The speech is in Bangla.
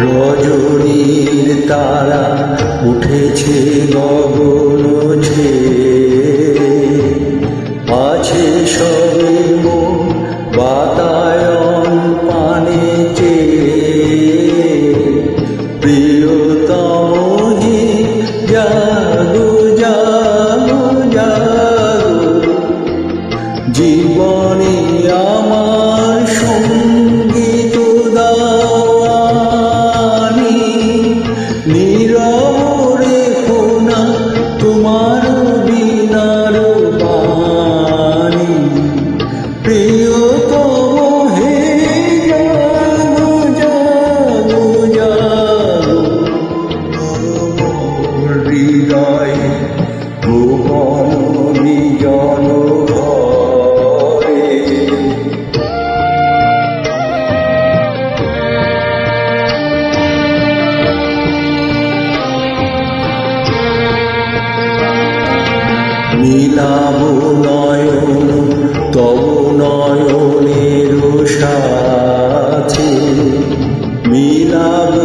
রজনীর তারা উঠেছে গগন আছে সবে বাতায়ন পানে জীবনে আমার নীলাভ নয়ন তব নয়নের সাথে মিলাব